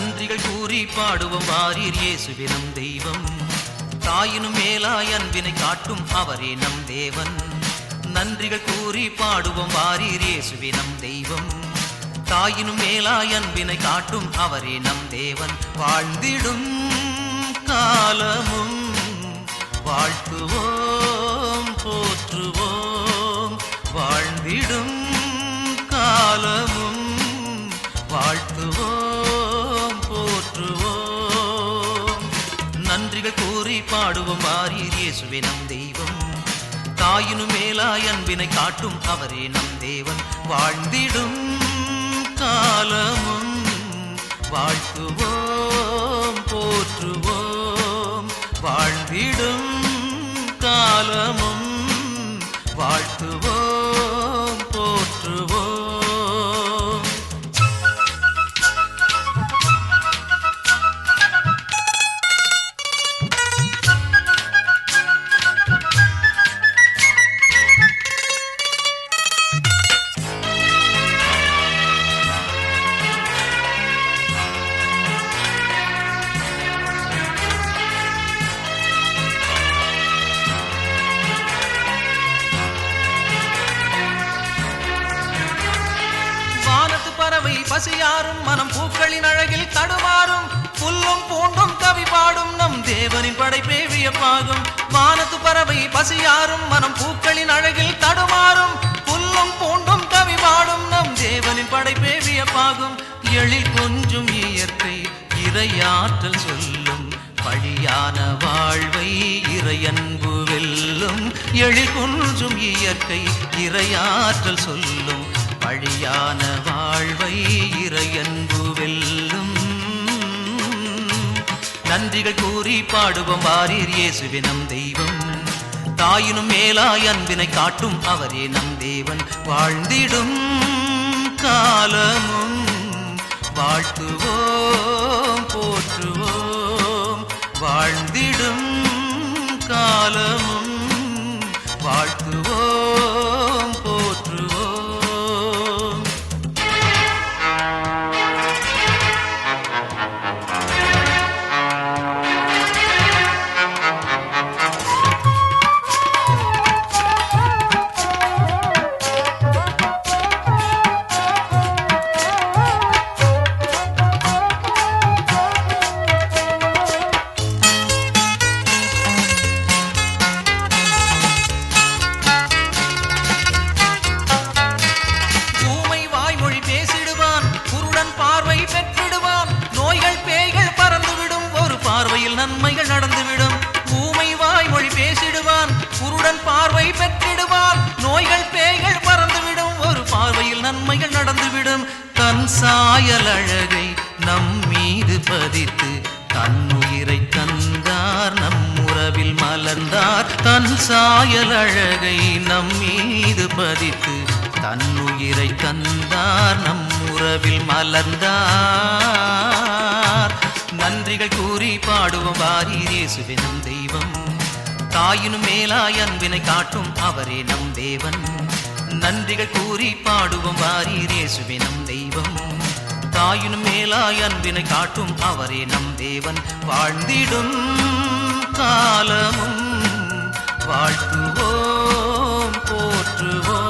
நன்றிகள் கூறி பாடுவோம். வாரீர் இயேசுவே நம் தெய்வம். தாயினும் மேலாய் அன்பினை காட்டும் அவரே நம் தேவன். நன்றிகள் கூறி பாடுவோம். வாரீர் இயேசுவே நம் தெய்வம். தாயினும் மேலாய் அன்பினை காட்டும் அவரே நம் தேவன். வாழ்ந்திடும் காலமும் வாழ்த்துவோம் போற்றுவோம். வாழ்ந்திடும் நன்றிகள் கூறி பாடுவோம். வாரீர் இயேசுவே நம் தெய்வம். தாயினும் மேலாய் அன்பினை காட்டும் அவரே நம் தேவன். வாழ்ந்திடும் காலமும் வாழ்த்துவோம் போற்றுவோம். வாழ்ந்திடும் காலமும் பறவை பசியாரும் மனம் பூக்களின் அழகில் தடுமாறும் புல்லும் பூண்டும் கவி பாடும் நம் தேவனின் படைப்பே வியப்பாகும். வானத்து பறவை பசியாரும் மனம் பூக்களின் அழகில் தடுமாறும் புல்லும் பூண்டும் கவி பாடும் நம் தேவனின் படைப்பே வியப்பாகும். எழில் கொஞ்சும் இயற்கை இறையாற்றல் சொல்லும். பழியான வாழ்வை இறையன்பு வெல்லும். எழில் கொஞ்சும் இயற்கை இறையாற்றல் சொல்லும். பழியான வாழ்வை இறையன்பு வெல்லும். நன்றிகள் கூறி பாடுவோம் வாரீர் இயேசுவே நம் தெய்வம். தாயினும் மேலாய் அன்பினை காட்டும் அவரே நம் தேவன். வாழ்ந்திடும் காலமும் சாயல் அழகை நம் மீது பதித்து தன்னுயிரை தந்தார் நம் உறவில் மலர்ந்தார். தன் சாயல் அழகை நம் மீது பதித்து தன்னுயிரை தந்தார் நம் உறவில் மலர்ந்தார். நன்றிகள் கூறி பாடுவோம் வாரீர் நம் தெய்வம். தாயினும் மேலாய் அன்பினை காட்டும் அவரே நம் தேவன். நன்றிகள் கூறி பாடுவோம். வாரீர் இயேசுவே நம் தெய்வம். தாயினும் மேலாய் அன்பினை காட்டும் அவரே நம் தேவன். வாழ்ந்திடும் காலமும் வாழ்த்துவோம் போற்றுவோம்.